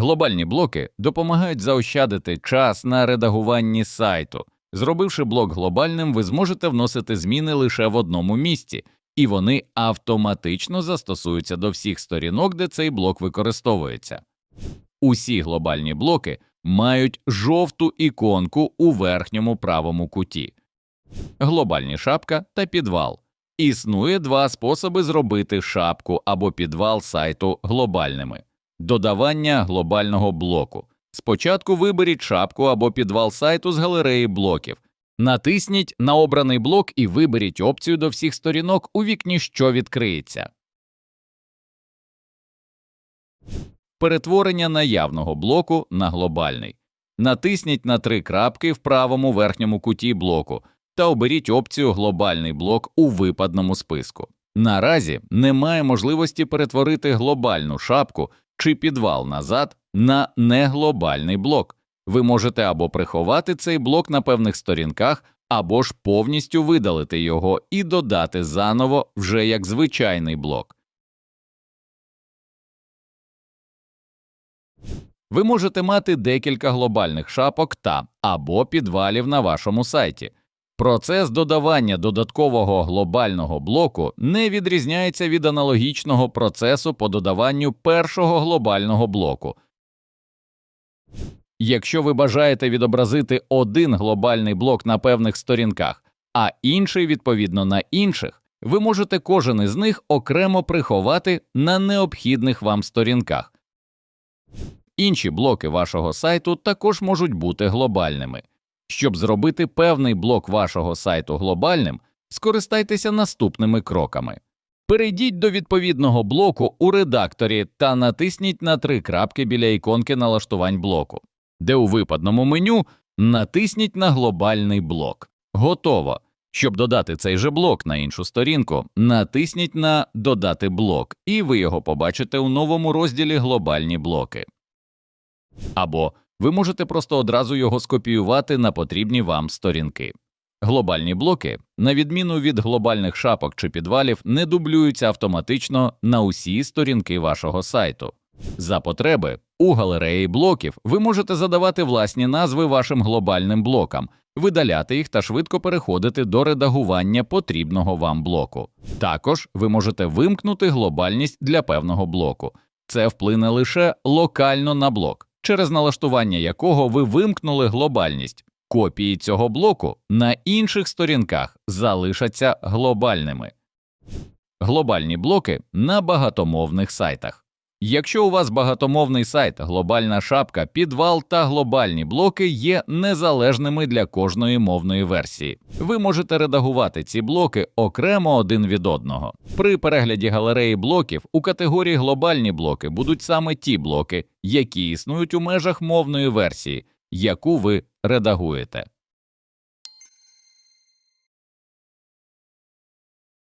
Глобальні блоки допомагають заощадити час на редагуванні сайту. Зробивши блок глобальним, ви зможете вносити зміни лише в одному місці, і вони автоматично застосуються до всіх сторінок, де цей блок використовується. Усі глобальні блоки мають жовту іконку у верхньому правому куті. Глобальні шапка та підвал. Існує два способи зробити шапку або підвал сайту глобальними. Додавання глобального блоку. Спочатку виберіть шапку або підвал сайту з галереї блоків. Натисніть на обраний блок і виберіть опцію до всіх сторінок у вікні, що відкриється. Перетворення наявного блоку на глобальний. Натисніть на три крапки в правому верхньому куті блоку та оберіть опцію Глобальний блок у випадному списку. Наразі немає можливості перетворити глобальну шапку чи підвал назад на неглобальний блок. Ви можете або приховати цей блок на певних сторінках, або ж повністю видалити його і додати заново вже як звичайний блок. Ви можете мати декілька глобальних шапок та або підвалів на вашому сайті. Процес додавання додаткового глобального блоку не відрізняється від аналогічного процесу по додаванню першого глобального блоку. Якщо ви бажаєте відобразити один глобальний блок на певних сторінках, а інший відповідно на інших, ви можете кожен із них окремо приховати на необхідних вам сторінках. Інші блоки вашого сайту також можуть бути глобальними. Щоб зробити певний блок вашого сайту глобальним, скористайтеся наступними кроками. Перейдіть до відповідного блоку у редакторі та натисніть на три крапки біля іконки налаштувань блоку, де у випадному меню натисніть на глобальний блок. Готово. Щоб додати цей же блок на іншу сторінку, натисніть на Додати блок, і ви його побачите у новому розділі Глобальні блоки. Або ви можете просто одразу його скопіювати на потрібні вам сторінки. Глобальні блоки, на відміну від глобальних шапок чи підвалів, не дублюються автоматично на усі сторінки вашого сайту. За потреби у галереї блоків ви можете задавати власні назви вашим глобальним блокам, видаляти їх та швидко переходити до редагування потрібного вам блоку. Також ви можете вимкнути глобальність для певного блоку. Це вплине лише локально на блок, через налаштування якого ви вимкнули глобальність. Копії цього блоку на інших сторінках залишаться глобальними. Глобальні блоки на багатомовних сайтах. Якщо у вас багатомовний сайт, глобальна шапка, підвал та глобальні блоки є незалежними для кожної мовної версії. Ви можете редагувати ці блоки окремо один від одного. При перегляді галереї блоків у категорії глобальні блоки будуть саме ті блоки, які існують у межах мовної версії, яку ви редагуєте.